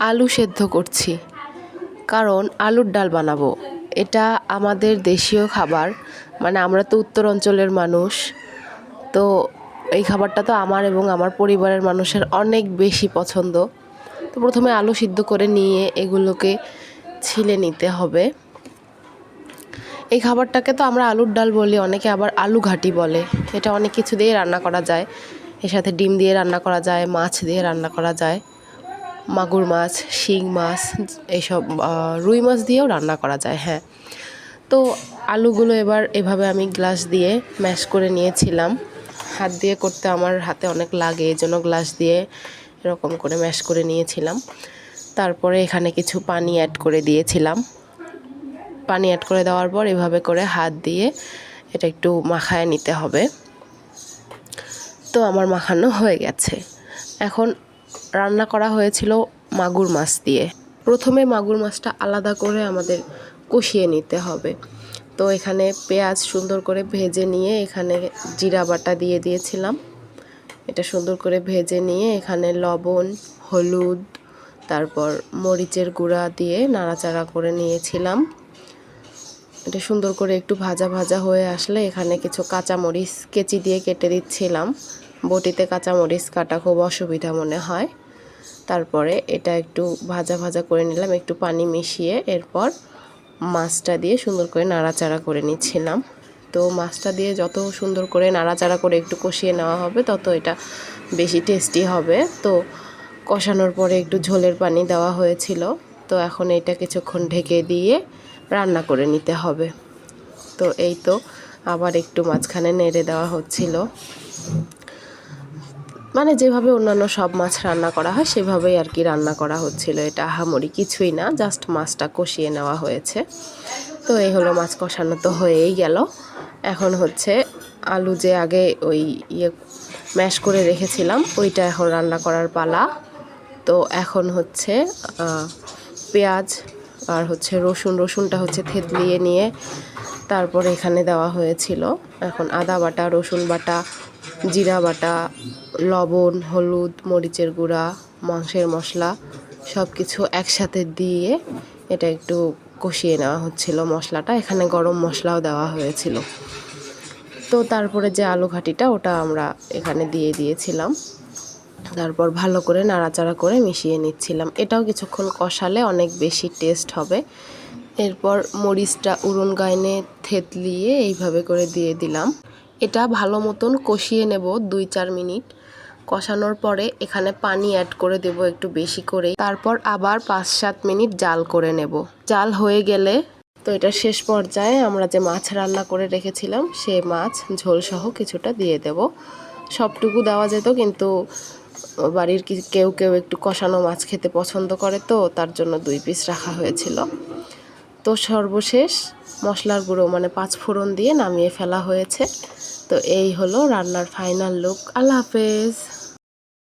আলু সেদ্ধ করছি। কারণ আলুর ডাল বানাবো। এটা আমাদের দেশীয় খাবার। মানে আমরা তো উত্তর অঞ্চলের মানুষ। তো এই খাবারটা তো আমার এবং আমার পরিবারের মানুষের অনেক বেশি পছন্দ। তো প্রথমে আলু সিদ্ধ করে নিয়ে এগুলোকে ছিলে নিতে হবে। এই খাবারটাকে তো আমরা আলুর ডাল বলি, অনেকে আবার আলু ঘাটি বলে। এটা অনেক কিছু দিয়ে রান্না করা যায়। এর সাথে ডিম দিয়ে রান্না করা যায়, মাছ দিয়ে রান্না করা যায়। মাগুর মাছ, শিং মাছ এইসব রুই মাছ দিয়েও রান্না করা যায় হ্যাঁ। তো আলুগুলো এবার এভাবে আমি গ্লাস দিয়ে ম্যাশ করে নিয়েছিলাম। হাত দিয়ে করতে আমার হাতে অনেক লাগে এই জন্য গ্লাস দিয়ে এরকম করে ম্যাশ করে নিয়েছিলাম। তারপরে এখানে কিছু পানি অ্যাড করে দিয়েছিলাম। পানি অ্যাড করে দেওয়ার পর এভাবে করে হাত দিয়ে এটা একটু মাখায় নিতে হবে। তো আমার মাখানো হয়ে গেছে। এখন রান্না করা হয়েছিল মাগুর মাছ দিয়ে। প্রথমে মাগুর মাছটা আলাদা করে আমাদের কষিয়ে নিতে হবে। তো এখানে পেঁয়াজ সুন্দর করে ভেজে নিয়ে এখানে জিরা বাটা দিয়ে দিয়েছিলাম। এটা সুন্দর করে ভেজে নিয়ে এখানে লবণ, হলুদ, তারপর মরিচের গুঁড়া দিয়ে নাড়াচাড়া করে নিয়েছিলাম। এটা সুন্দর করে একটু ভাজা ভাজা হয়ে আসলে এখানে কিছু কাঁচামরিচ কেচি দিয়ে কেটে দিচ্ছিলাম। বটিতে কাঁচামরিচ কাটা খুব অসুবিধা মনে হয়। তারপরে এটা একটু ভাজা ভাজা করে নিলাম, একটু পানি মিশিয়ে এরপর মাছটা দিয়ে সুন্দর করে নাড়াচাড়া করে নিচ্ছিলাম। তো মাছটা দিয়ে যত সুন্দর করে নাড়াচাড়া করে একটু কষিয়ে নেওয়া হবে, তত এটা বেশি টেস্টি হবে। তো কষানোর পরে একটু ঝোলের পানি দেওয়া হয়েছিল, তো এখন এটা কিছুক্ষণ ঢেকে দিয়ে রান্না করে নিতে হবে। তো এই তো আবার একটু মাঝখানে নেড়ে দেওয়া হচ্ছিল। মানে যেভাবে অন্যান্য সব মাছ রান্না করা হয়, সেভাবেই আর কি রান্না করা হচ্ছিল। এটা আহামরি কিছুই না জাস্ট মাছটা কষিয়ে নেওয়া হয়েছে। তো এই হলো মাছ কষানো তো হয়েই গেল। এখন হচ্ছে আলু যে আগে ওই ইয়ে ম্যাশ করে রেখেছিলাম, ওইটা এখন রান্না করার পালা। তো এখন হচ্ছে পেঁয়াজ আর হচ্ছে রসুন, রসুনটা হচ্ছে থেতলিয়ে নিয়ে তারপর এখানে দেওয়া হয়েছিল। এখন আদা বাটা, রসুন বাটা, জিরা বাটা লবণ, হলুদ, মরিচের গুঁড়া, মাংসের মশলা সব কিছু একসাথে দিয়ে এটা একটু কষিয়ে নেওয়া হচ্ছিল মশলাটা। এখানে গরম মশলাও দেওয়া হয়েছিল। তো তারপরে যে আলু ঘাটিটা, ওটা আমরা এখানে দিয়ে দিয়েছিলাম। তারপর ভালো করে নাড়াচাড়া করে মিশিয়ে নিচ্ছিলাম। এটাও কিছুক্ষণ কষালে অনেক বেশি টেস্ট হবে। এরপর মরিচটা উড়ন গায়নে থেতলিয়ে এইভাবে করে দিয়ে দিলাম। এটা ভালো মতন কষিয়ে নেব দুই চার মিনিট। কষানোর পরে এখানে পানি অ্যাড করে দেব একটু বেশি করে তারপর আবার পাঁচ সাত মিনিট জাল করে নেব। জাল হয়ে গেলে তো এটা শেষ পর্যায়ে আমরা যে মাছ রান্না করে রেখেছিলাম, সে মাছ ঝোলসহ কিছুটা দিয়ে দেব। সবটুকু দেওয়া যেত কিন্তু বাড়ির কেউ কেউ একটু কষানো মাছ খেতে পছন্দ করে তো, তার জন্য দুই পিস রাখা হয়েছিল। তো সর্বশেষ মশলার গুঁড়ো মানে পাঁচ ফোড়ন দিয়ে নামিয়ে ফেলা হয়েছে। তো এই হলো রান্নার ফাইনাল লুক আল্লাহ হাফেজ।